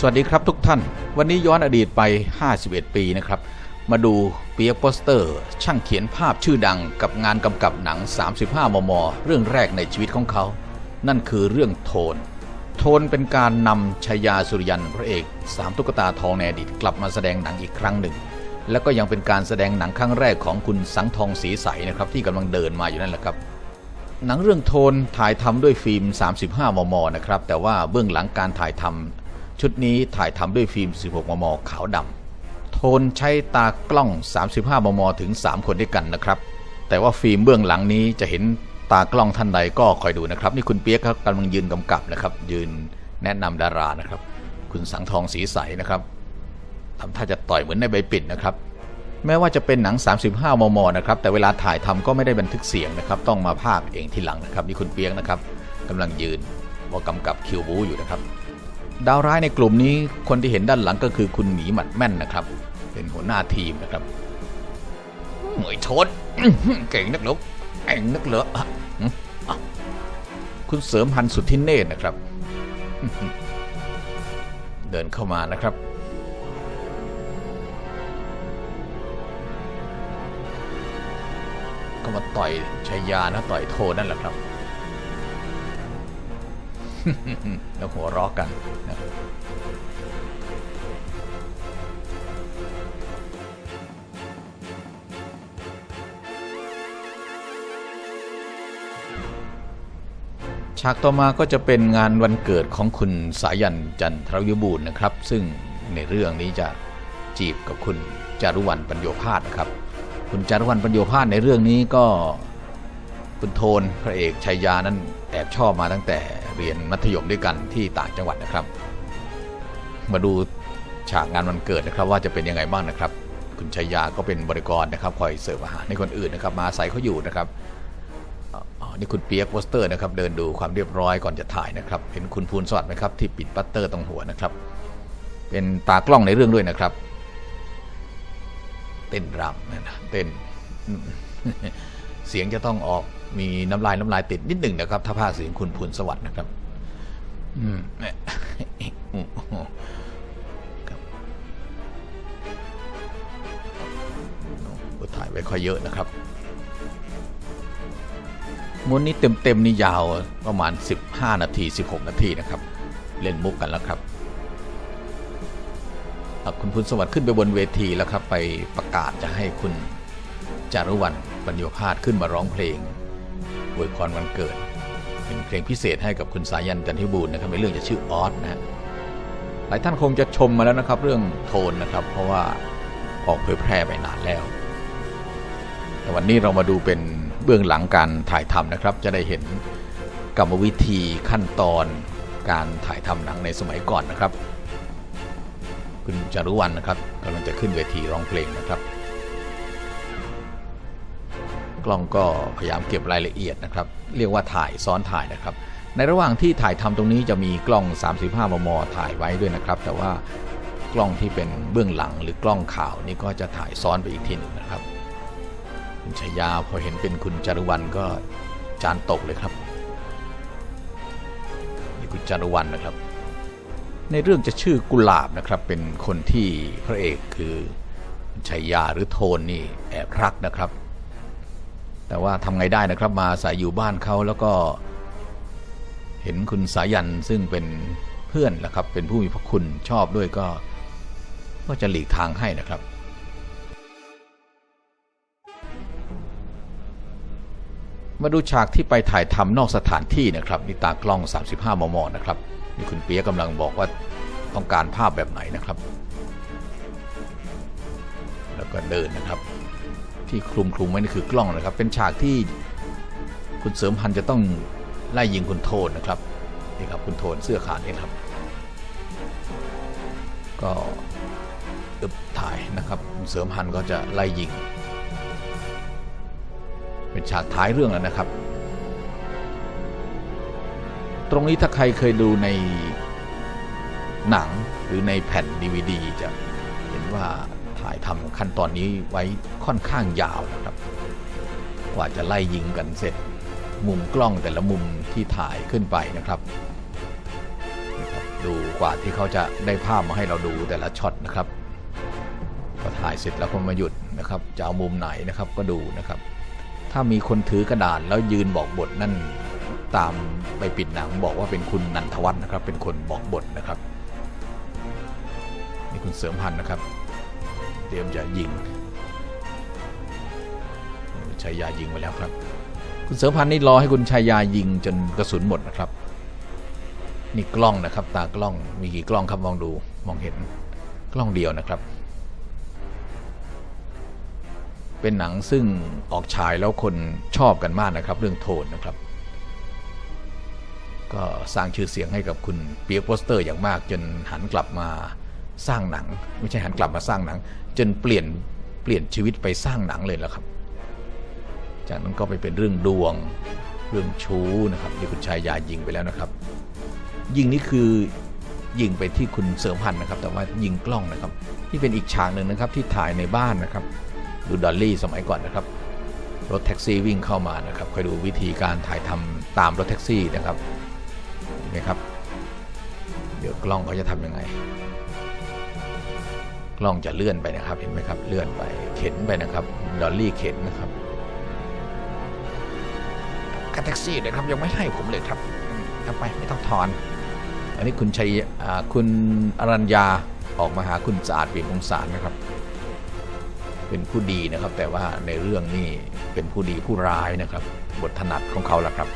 สวัสดีครับทุกท่าน วันนี้ย้อนอดีตไป 51 ปีนะครับ มาดูเปียกโปสเตอร์ ช่างเขียนภาพชื่อดังกับงานกำกับหนัง 35 มม เรื่องแรกในชีวิตของเขา นั่นคือเรื่องโทน โทนเป็นการนำชายาสุริยันพระเอกสามตุ๊กตาทองในอดีตกลับมาแสดงหนังอีกครั้งหนึ่ง แล้วก็ยังเป็นการแสดงหนังครั้งแรกของคุณสังทองสีใสนะครับที่กำลังเดินมาอยู่นั่นแหละครับหนังเรื่องโทนถ่ายทำด้วยฟิล์ม 35 มม นะครับ แต่ว่าเบื้องหลังการถ่ายทำ ชุดนี้ถ่ายทำด้วยฟิล์ม 16 มม ขาวดำ โทนใช้ตากล้อง 35 มม ถึง 3 คนด้วยกันนะครับ แต่ว่าฟิล์มเบื้องหลังนี้จะเห็นตากล้องท่านใดก็คอยดูนะครับ นี่คุณเปียกครับกำลังยืนกำกับนะครับ ยืนแนะนำดารานะครับ คุณสังทองสีใสนะครับทำท่าจะต่อยเหมือนในใบปิดนะครับ แม้ว่าจะเป็นหนัง 35 มม นะครับ แต่เวลาถ่ายทำก็ไม่ได้บันทึกเสียงนะครับ ต้องมาพากย์เองทีหลังนะครับ นี่คุณเปียกนะครับกำลังยืนว่ากำกับคิวบูอยู่นะครับ ดาวร้ายในกลุ่มนี้คนที่เห็นด้านหลังก็คือคุณหมีหมัดแม่นนะครับ เป็นหัวหน้าทีมนะครับเหน่วยชดเก่งนักเหรอเก่งนักเหรออะอือคุณเสริมพันสุดทธิเนตรนะครับ เดินเข้ามานะครับ ก็มาต่อยชายานะต่อยโทนั่นแหละครับ แล้วหัวเราะกันนะฉากต่อมาก็จะเป็นงานวันเกิดของคุณสายันจันทรยุบูรณ์นะครับ ซึ่งในเรื่องนี้จะจีบกับคุณจารุวรรณปัญโยพาสนะครับ คุณจารุวรรณปัญโยพาสในเรื่องนี้ก็คุณโทนพระเอกชัยยานั้นแอบชอบมาตั้งแต่ เรียนมัธยมด้วยกันที่ต่างจังหวัดนะครับ มาดูฉากงานวันเกิดนะครับ ว่าจะเป็นยังไงบ้างนะครับ คุณชัยยาก็เป็นบริกรนะครับคอยเสิร์ฟอาหารให้คนอื่นนะครับ มาอาศัยเขาอยู่นะครับนี่คุณเปียกโปสเตอร์นะครับเดินดูความเรียบร้อยก่อนจะถ่ายนะครับ เห็นคุณภูนสวัสดิ์ไหมครับที่ปิดปัตเตอร์ตรงหัวนะครับ เป็นตากล้องในเรื่องด้วยนะครับ เต้นรำนะนะเต้นเสียงจะต้องออก มีน้ำลายน้ำลายติดนิดหนึ่งนะครับ ถ้าภาคเสียงคุณพูนสวัสดิ์นะครับ อืมครับโอ้ถ่ายไว้ค่อยเยอะนะครับม้วนนี้เต็มๆนี่ยาวประมาณ 15 นาที 16 นาทีนะครับ เล่นมุกกันแล้วครับอะคุณพูนสวัสดิ์ขึ้นไปบนเวทีแล้วครับ ไปประกาศจะให้คุณจารุวรรณปัญโยพาสขึ้นมาร้องเพลง อวยพรวันเกิด เป็นเพลงพิเศษให้กับคุณสายันจันทิบูรณ์นะครับในเรื่องจะชื่อออสนะฮะหลายท่านคงจะชมมาแล้วนะครับ เรื่องโทนนะครับ เพราะว่าออกเผยแพร่ไปนานแล้ว แต่วันนี้เรามาดูเป็นเบื้องหลังการถ่ายทำนะครับ จะได้เห็นกรรมวิธีขั้นตอนการถ่ายทำหนังในสมัยก่อนนะครับ คุณจารุวรรณนะครับกำลังจะขึ้นเวทีร้องเพลงนะครับ กล้องก็พยายามเก็บรายละเอียดนะครับ เรียกว่าถ่ายซ้อนถ่ายนะครับ ในระหว่างที่ถ่ายทำตรงนี้จะมีกล้อง 35 มม ถ่ายไว้ด้วยนะครับ แต่ว่ากล้องที่เป็นเบื้องหลังหรือกล้องข่าวนี่ก็จะถ่ายซ้อนไปอีกทีหนึ่งนะครับคุณชยาพอเห็นเป็นคุณจารุวรรณก็จานตกเลยครับนี่คุณจารุวรรณนะครับ ในเรื่องจะชื่อกุหลาบนะครับ เป็นคนที่พระเอกคือชัยยาหรือโทนนี่แอบรักนะครับ แต่ว่าทำไงได้นะครับมาอายอยู่บ้านเขาแล้วก็เห็นคุณสายันซึ่งเป็นเพื่อนนะครับ เป็นผู้มีพระคุณชอบด้วยก็ ก็จะหลีกทางให้นะครับ มาดูฉากที่ไปถ่ายทำนอกสถานที่นะครับนี่ตากล้อง 35 มม นะครับนี่คุณเปียกกำลังบอกว่าต้องการภาพแบบไหนนะครับ แล้วก็เดินนะครับ ที่คลุมคลุมไว้นี่คือกล้องนะครับ เป็นฉากที่คุณเสริมพันธ์จะต้องไล่ยิงคุณโทนนะครับนี่ครับคุณโทนเสื้อขาดนี่ครับ ก็อึบถ่ายนะครับคุณเสริมพันธ์ก็จะไล่ยิง เป็นฉากท้ายเรื่องแล้วนะครับ ตรงนี้ถ้าใครเคยดูในหนังหรือในแผ่น DVD จะเห็นว่า ถ่ายทำขั้นตอนนี้ไว้ค่อนข้างยาวนะครับ กว่าจะไล่ยิงกันเสร็จ มุมกล้องแต่ละมุมที่ถ่ายขึ้นไปนะครับ ดูกว่าที่เขาจะได้ภาพมาให้เราดูแต่ละช็อตนะครับพอถ่ายเสร็จแล้วก็มาหยุดนะครับจะเอามุมไหนนะครับก็ดูนะครับ ถ้ามีคนถือกระดาษแล้วยืนบอกบทนั่นตามไปปิดหนังบอกว่าเป็นคุณนันทวัฒน์นะครับ เป็นคนบอกบทนะครับนี่คุณเสริมพันธ์นะครับ เตรียมจะยิงชัยยายิงไปแล้วครับ คุณเสริมพันธ์นี่รอให้คุณชัยยายิงจนกระสุนหมดนะครับ นี่กล้องนะครับ ตากล้องมีกี่กล้องครับมองดูมองเห็นกล้องเดียวนะครับ เป็นหนังซึ่งออกฉายแล้วคนชอบกันมากนะครับ เรื่องโทนนะครับ ก็สร้างชื่อเสียงให้กับคุณเปียกโปสเตอร์อย่างมากจนหันกลับมาสร้างหนัง ไม่ใช่หันกลับมาสร้างหนัง จนเปลี่ยนเปลี่ยนชีวิตไปสร้างหนังเลยแล้วครับ จากนั้นก็ไปเป็นเรื่องดวงเรื่องชู้นะครับที่คุณชายยายิงไปแล้วนะครับ ยิงนี่คือยิงไปที่คุณเสริมพันธ์นะครับ แต่ว่ายิงกล้องนะครับที่เป็นอีกฉากหนึ่งนะครับที่ถ่ายในบ้านนะครับ ดูดอลลี่สมัยก่อนนะครับ รถแท็กซี่วิ่งเข้ามานะครับคอยดูวิธีการถ่ายทำตามรถแท็กซี่นะครับเห็นไหมครับ เดี๋ยวกล้องเขาจะทำยังไง กล้องจะเลื่อนไปนะครับ เห็นไหมครับ เลื่อนไป เข็นไปนะครับ ดอลลี่เข็นนะครับค่าแท็กซี่นะครับยังไม่ให้ผมเลยครับอืมเอาไปไม่ต้องทอน อันนี้คุณชัยอ่าคุณอรัญญาออกมาหาคุณสะอาดเปี่ยมวงศารนะครับ เป็นผู้ดีนะครับ แต่ว่าในเรื่องนี้เป็นผู้ดีผู้ร้ายนะครับ บทถนัดของเขาละครับ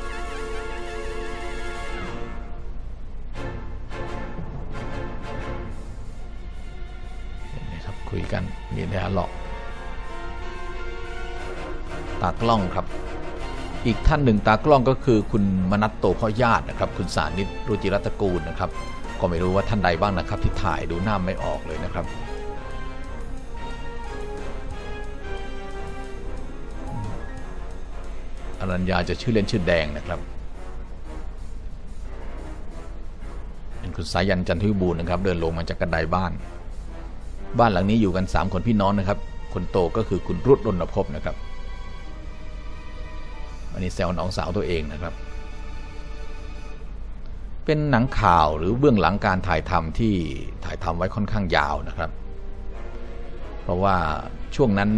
มีเนื้อหลอกตากล้องครับ อีกท่านหนึ่งตากล้องก็คือคุณมนัตโตพ่อญาตินะครับ คุณสานิตรุจิรัตกูลนะครับ ก็ไม่รู้ว่าท่านใดบ้างนะครับ ที่ถ่ายดูหน้าไม่ออกเลยนะครับอรัญญาจะชื่อเล่นชื่อแดงนะครับเป็นคุณสายันจันทวิบูลย์นะครับ เดินลงมาจากกระไดบ้าน บ้านหลังนี้อยู่กัน 3 คนพี่น้องนะครับ คนโตก็คือคุณรุตรนภพนะครับ อันนี้แซวน้องสาวตัวเองนะครับ เป็นหนังข่าวหรือเบื้องหลังการถ่ายทำที่ถ่ายทำไว้ค่อนข้างยาวนะครับ เพราะว่าช่วงนั้น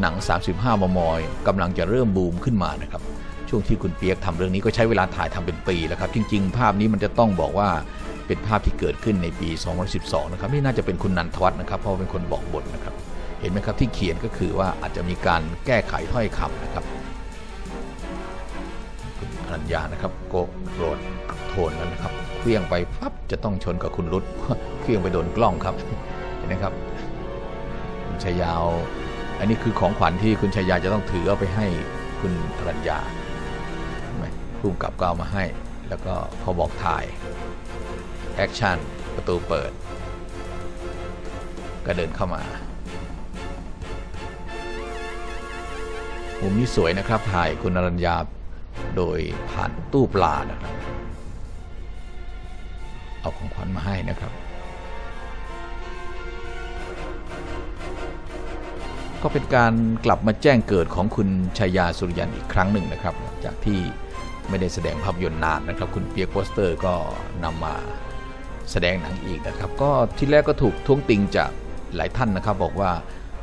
หนัง 35 มมกำลังจะเริ่มบูมขึ้นมานะครับ ช่วงที่คุณเปียกทำเรื่องนี้ก็ใช้เวลาถ่ายทำเป็นปีแล้วครับ จริง ๆ ภาพนี้มันจะต้องบอกว่า เป็นภาพที่เกิดขึ้นในปี 2012 นะครับนี่น่าจะเป็นคุณนันทวัฒน์นะครับเพราะเป็นคนบอกบทนะครับ เห็นไหมครับที่เขียนก็คือว่าอาจจะมีการแก้ไขถ้อยคำนะครับคุณอรัญญานะครับโกโรดโทนแล้วนะครับเคลื่องไปปั๊บจะต้องชนกับคุณรุตเคลื่องไปโดนกล้องครับเห็นไหมครับคุณชายาว อันนี้คือของขวัญที่คุณชายาจะต้องถือเอาไปให้คุณอรัญญาเห็นไหมพุ่มกับก็เอามาให้ แล้วก็พอบอกถ่าย แอคชั่นประตูเปิด ก็เดินเข้ามา มุมนี้สวยนะครับ ถ่ายคุณอรัญญาโดยผ่านตู้ปลานะครับ เอาของขวัญมาให้นะครับ ก็เป็นการกลับมาแจ้งเกิดของคุณชายาสุริยันอีกครั้งหนึ่งนะครับ จากที่ไม่ได้แสดงภาพยนตร์นานนะครับ คุณเปียกโปสเตอร์ก็นำมา แสดงหนังอีกนะครับ ก็ที่แรกก็ถูกท้วงติงจากหลายท่านนะครับ บอกว่า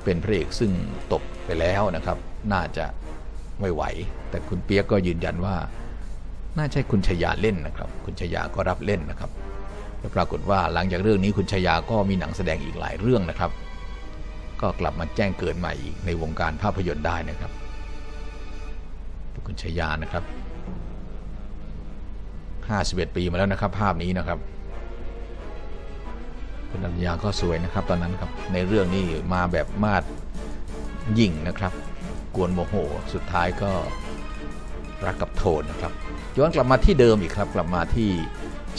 เป็นพระเอกซึ่งตกไปแล้วนะครับ น่าจะไม่ไหว แต่คุณเปียกก็ยืนยันว่า น่าใช่คุณชยาเล่นนะครับ คุณชยาก็รับเล่นนะครับและปรากฏว่าหลังจากเรื่องนี้คุณชยาก็มีหนังแสดงอีกหลายเรื่องนะครับ ก็กลับมาแจ้งเกิดใหม่อีกในวงการภาพยนตร์ได้นะครับคุณชยานะครับ 51 ปีมาแล้วนะครับ ภาพนี้นะครับ คุณอัญญาก็สวยนะครับ ตอนนั้นครับในเรื่องนี้มาแบบมาดยิ่งนะครับ กวนโมโห สุดท้ายก็รักกับโทนนะครับย้อนกลับมาที่เดิมอีกครับ กลับมาที่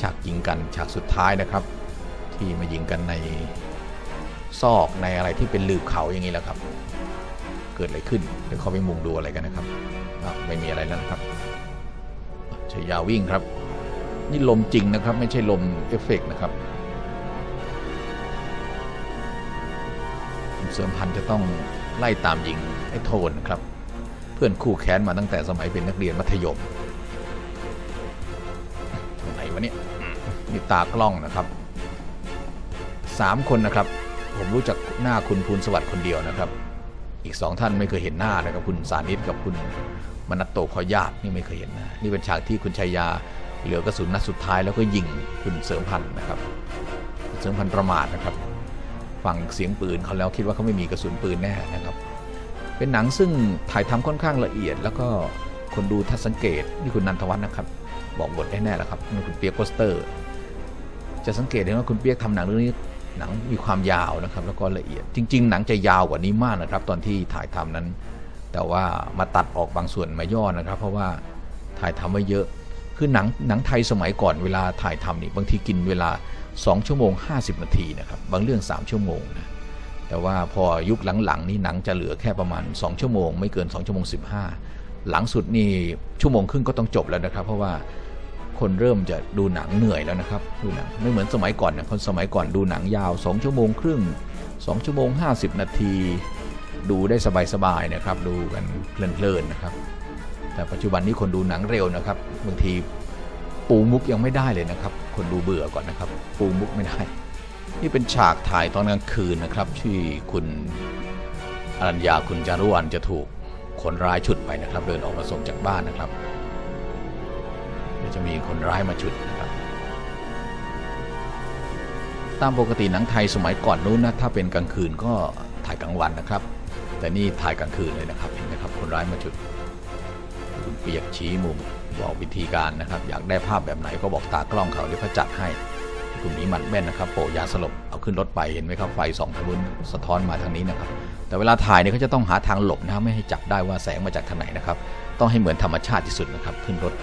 ฉากยิงกันฉากสุดท้ายนะครับ ที่มายิงกันในซอกในอะไรที่เป็นลืบเขาอย่างนี้แหละครับ เกิดอะไรขึ้นเดี๋ยวเขาไปมุงดูอะไรกันนะครับไม่มีอะไรแล้วนะครับชายาวิ่งครับ นี่ลมจริงนะครับ ไม่ใช่ลมเอฟเฟกต์นะครับ เสริมพันธ์จะต้องไล่ตามยิงไอ้โทนนะครับ เพื่อนคู่แค้นมาตั้งแต่สมัยเป็นนักเรียนมัธยมตรงไหนวะเนี่ยนี่ตากล้องนะครับสามคนนะครับ ผมรู้จักหน้าคุณภูลสวัสดิ์คนเดียวนะครับ อีกสองท่านไม่เคยเห็นหน้านะครับ คุณสานิตกับคุณมนัตโตขอญาตินี่ไม่เคยเห็นน้านี่เป็นฉากที่คุณชัยยาเหลือกระสุนนัดสุดท้ายแล้วก็ยิงคุณเสริมพันธ์นะครับ เสริมพันธ์ประมาทนะครับ ฟังเสียงปืนเขาแล้วคิดว่าเขาไม่มีกระสุนปืนแน่นะครับ เป็นหนังซึ่งถ่ายทำค่อนข้างละเอียด แล้วก็คนดูถ้าสังเกตนี่คุณนันทวัฒน์นะครับ บอกบทได้แน่แล้วครับนี่คุณเปียกโปสเตอร์ จะสังเกตเห็นว่าคุณเปียกทำหนังเรื่องนี้หนังมีความยาวนะครับ แล้วก็ละเอียด จริง ๆ หนังจะยาวกว่านี้มากนะครับ ตอนที่ถ่ายทำนั้น แต่ว่ามาตัดออกบางส่วนมาย่อนะครับ เพราะว่าถ่ายทำไว้เยอะคือหนังหนังไทยสมัยก่อนเวลาถ่ายทำนี่บางทีกินเวลา 2 ชั่วโมง 50 นาทีนะครับ บางเรื่อง 3 ชั่วโมงนะแต่ว่าพอยุคหลังๆนี่หนังจะเหลือแค่ประมาณ 2 ชั่วโมง ไม่เกิน 2 ชั่วโมง 15 หลังสุดนี่ชั่วโมงครึ่งก็ต้องจบแล้วนะครับ เพราะว่าคนเริ่มจะดูหนังเหนื่อยแล้วนะครับดูหนังไม่เหมือนสมัยก่อนนะคนสมัยก่อนดูหนังยาว 2 ชั่วโมงครึ่ง 2 ชั่วโมง 50 นาที ดูได้สบายๆนะครับ ดูกันเพลินๆนะครับ แต่ปัจจุบันนี้คนดูหนังเร็วนะครับบางที ปูมุกยังไม่ได้เลยนะครับ คนดูเบื่อก่อนนะครับ ปูมุกไม่ได้ นี่เป็นฉากถ่ายตอนกลางคืนนะครับที่คุณอรัญญาคุณจารุวรรณจะถูกคนร้ายฉุดไปนะครับ เดินออกมาส่งจากบ้านนะครับเดี๋ยวจะมีคนร้ายมาฉุดนะครับ ตามปกติหนังไทยสมัยก่อนนู้นนะถ้าเป็นกลางคืนก็ถ่ายกลางวันนะครับ แต่นี่ถ่ายกลางคืนเลยนะครับเห็นไหมครับคนร้ายมาฉุด คุณเปียกชี้มุม บอกวิธีการนะครับ อยากได้ภาพแบบไหนก็บอกตากล้องเขาเดี๋ยวเขาจัดให้กลุ่มนี้หมัดแม่นนะครับโปะยาสลบเอาขึ้นรถไปเห็นไหมครับไฟสองทะลุสะท้อนมาทางนี้นะครับ แต่เวลาถ่ายเนี่ยเขาจะต้องหาทางหลบนะครับไม่ให้จับได้ว่าแสงมาจากทางไหนนะครับ ต้องให้เหมือนธรรมชาติที่สุดนะครับ ขึ้นรถ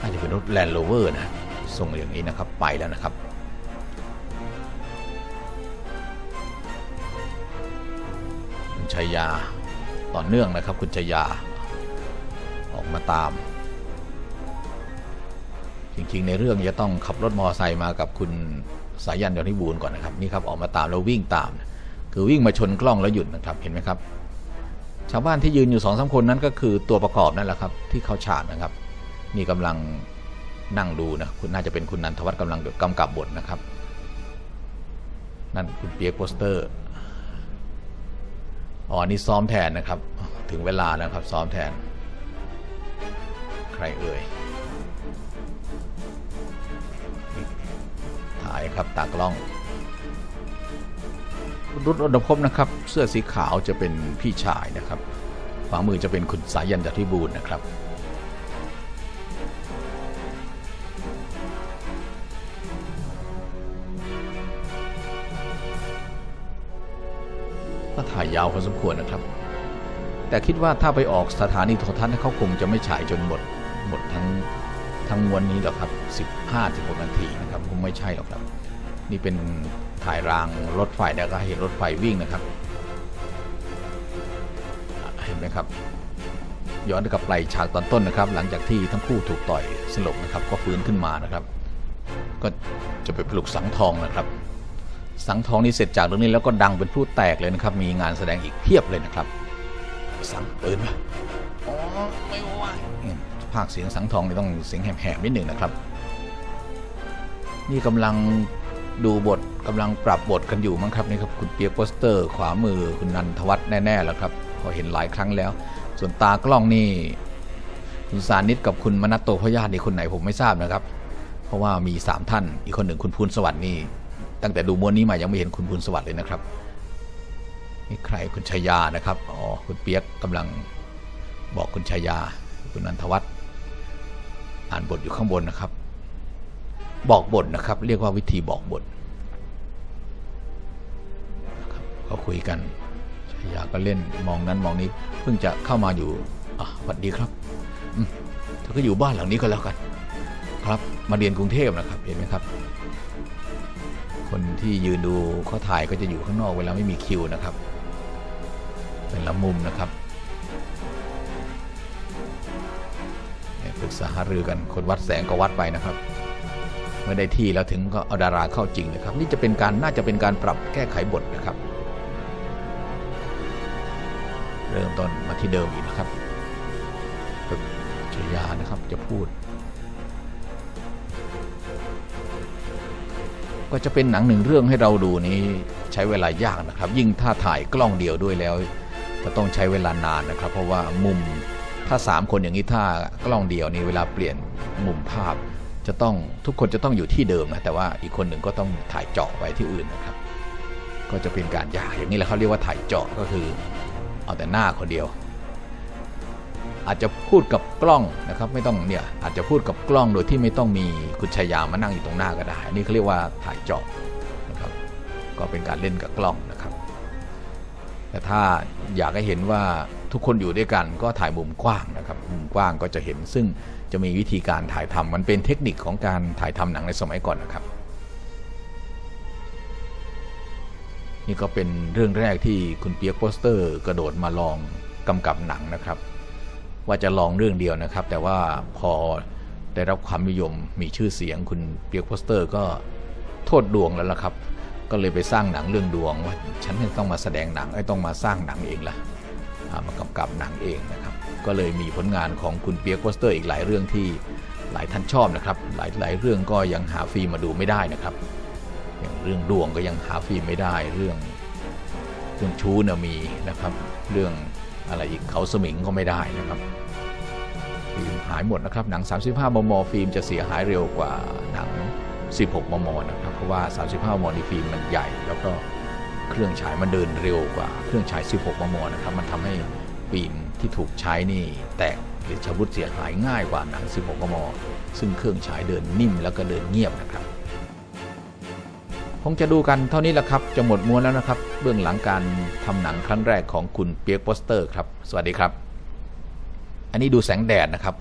น่าจะเป็นรถแลนด์โรเวอร์นะส่งอย่างนี้นะครับไปแล้วนะครับคุณชัยยาต่อเนื่องนะครับ คุณชัยยา ออกมาตาม จริงๆ ในเรื่องจะต้องขับรถมอเตอร์ไซค์มากับคุณสายันยอดนิบูลก่อนนะครับนี่ครับออกมาตามแล้ววิ่งตาม คือวิ่งมาชนกล้องแล้วหยุดนะครับเห็นไหมครับ ชาวบ้านที่ยืนอยู่สองสามคนนั้นก็คือตัวประกอบนั่นแหละครับ ที่เขาฉากนะครับ นี่กำลังนั่งดูนะคุณน่าจะเป็นคุณนันทวัฒน์กำลังกำกับบทนะครับ นั่นคุณเปียกโปสเตอร์อ๋อนี่ซ้อมแทนนะครับ ถึงเวลาแล้วครับซ้อมแทน รเอ่ยถ่ายครับตากล้องรุดรดพนะครับ เสื้อสีขาวจะเป็นพี่ชายนะครับขวามือจะเป็นคุณสายันจัทธิบูรณ์นะครับก็ถ่ายยาวพอสมควรนะครับ แต่คิดว่าถ้าไปออกสถานีโทรทัศน์เขาคงจะไม่ฉายจนหมด หมดทั้งทั้งมวลนนี้หรอกครับ 15 16 นาทีนะครับคงไม่ใช่หรอกครับ นี่เป็นถ่ายรางรถไฟแล้วก็เห็นรถไฟวิ่งนะครับ เห็นไหมครับ ย้อนกลับไปฉากตอนต้นนะครับ หลังจากที่ทั้งคู่ถูกต่อยสลบนะครับ ก็ฟื้นขึ้นมานะครับ ก็จะไปปลุกสังทองนะครับ สังทองนี่เสร็จจากเรื่องนี้แล้วก็ดังเป็นผู้แตกเลยนะครับ มีงานแสดงอีกเพียบเลยนะครับ สังปืนปะอ๋อไม่ไหวเนี่ย ภาคเสียงสังทองนี่ต้องเสียงแหบๆนิดหนึ่งนะครับ นี่กำลังดูบทกำลังปรับบทกันอยู่มั้งครับนี่ครับคุณเปียกโปสเตอร์ ขวามือคุณนันทวัฒน์แน่ๆแล้วครับพอเห็นหลายครั้งแล้ว ส่วนตากล้องนี่คุณสานิตกับคุณมนัตโตพยาตินี่คนไหนผมไม่ทราบนะครับ เพราะว่ามี 3 ท่านอีกคนหนึ่งคุณพูนสวัสดิ์นี่ตั้งแต่ดูม้วนนี้มายังไม่เห็นคุณพูนสวัสดิ์เลยนะครับนี่ใครคุณชายานะครับอ๋อคุณเปียกกำลังบอกคุณชายา คุณนันทวัฒน์ อ่านบทอยู่ข้างบนนะครับ บอกบทนะครับ เรียกว่าวิธีบอกบทนะครับเขาคุยกันชายาก็เล่นมองนั้นมองนี้ เพิ่งจะเข้ามาอยู่อะสวัสดีครับเธอก็อยู่บ้านหลังนี้ก็แล้วกัน ครับ มาเรียนกรุงเทพนะครับ เห็นไหมครับ คนที่ยืนดูเขาถ่ายก็จะอยู่ข้างนอกเวลาไม่มีคิวนะครับ เป็นละมุมนะครับ ษาหารือกันคนวัดแสงก็วัดไปนะครับเมื่อได้ที่แล้วถึงก็เอาดาราเข้าจริงนะครับนี่จะเป็นการน่าจะเป็นการปรับแก้ไขบทนะครับ เริ่มต้นมาที่เดิมอีกนะครับชยานะครับจะพูด ก็จะเป็นหนังหนึ่งเรื่องให้เราดูนี้ใช้เวลายากนะครับ ยิ่งถ้าถ่ายกล้องเดียวด้วยแล้ว จะต้องใช้เวลานานนะครับ เพราะว่ามุม ถ้า 3 คนอย่างนี้ถ้ากล้องเดียวนี่เวลาเปลี่ยนมุมภาพ จะต้องทุกคนจะต้องอยู่ที่เดิมนะแต่ว่าอีกคนหนึ่งก็ต้องถ่ายเจาะไปที่อื่นนะครับ ก็จะเป็นการยากอย่างนี้แหละเขาเรียกว่าถ่ายเจาะก็คือเอาแต่หน้าคนเดียว อาจจะพูดกับกล้องนะครับ ไม่ต้องเนี่ยอาจจะพูดกับกล้องโดยที่ไม่ต้องมีคุณชายามานั่งอยู่ตรงหน้าก็ได้อันนี้เขาเรียกว่าถ่ายเจาะนะครับ ก็เป็นการเล่นกับกล้องนะครับ แต่ถ้าอยากให้เห็นว่า ทุกคนอยู่ด้วยกันก็ถ่ายมุมกว้างนะครับมุมกว้างก็จะเห็นซึ่งจะมีวิธีการถ่ายทำมันเป็นเทคนิคของการถ่ายทำหนังในสมัยก่อนนะครับ นี่ก็เป็นเรื่องแรกที่คุณเปียกโปสเตอร์ กระโดดมาลองกำกับหนังนะครับ ว่าจะลองเรื่องเดียวนะครับ แต่ว่าพอได้รับความนิยมมีชื่อเสียงคุณเปียกโปสเตอร์ ก็โทษดวงแล้วล่ะครับ ก็เลยไปสร้างหนังเรื่องดวงว่าฉันต้องมาแสดงหนังไอ้ต้องมาสร้างหนังเองล่ะอ่า มากำกับหนังเองนะครับ ก็เลยมีผลงานของคุณเปียกโปสเตอร์อีกหลายเรื่องที่หลายท่านชอบนะครับ หลายหลายเรื่องก็ยังหาฟิล์มมาดูไม่ได้นะครับ อย่างเรื่องดวงก็ยังหาฟิล์มไม่ได้เรื่องเรื่องชู้นี่ยมีนะครับ เรื่องอะไรอีกเขาสมิงก็ไม่ได้นะครับฟิล์มหายหมดนะครับหนัง 35 มม ฟิล์มจะเสียหายเร็วกว่าหนัง 16 มม นะครับ เพราะว่า 35 มม นี่ฟิล์มมันใหญ่ แล้วก็ เครื่องฉายมันเดินเร็วกว่าเครื่องฉาย 16 มม นะครับ มันทำให้ฟิล์มที่ถูกใช้นี่แตกหรือชำรุดเสียหายง่ายกว่าหนัง 16 มม ซึ่งเครื่องฉายเดินนิ่มแล้วก็เดินเงียบนะครับคงจะดูกันเท่านี้แหละครับ จะหมดม้วนแล้วนะครับ เบื้องหลังการทำหนังครั้งแรกของคุณเปียกโปสเตอร์ครับ สวัสดีครับ อันนี้ดูแสงแดดนะครับ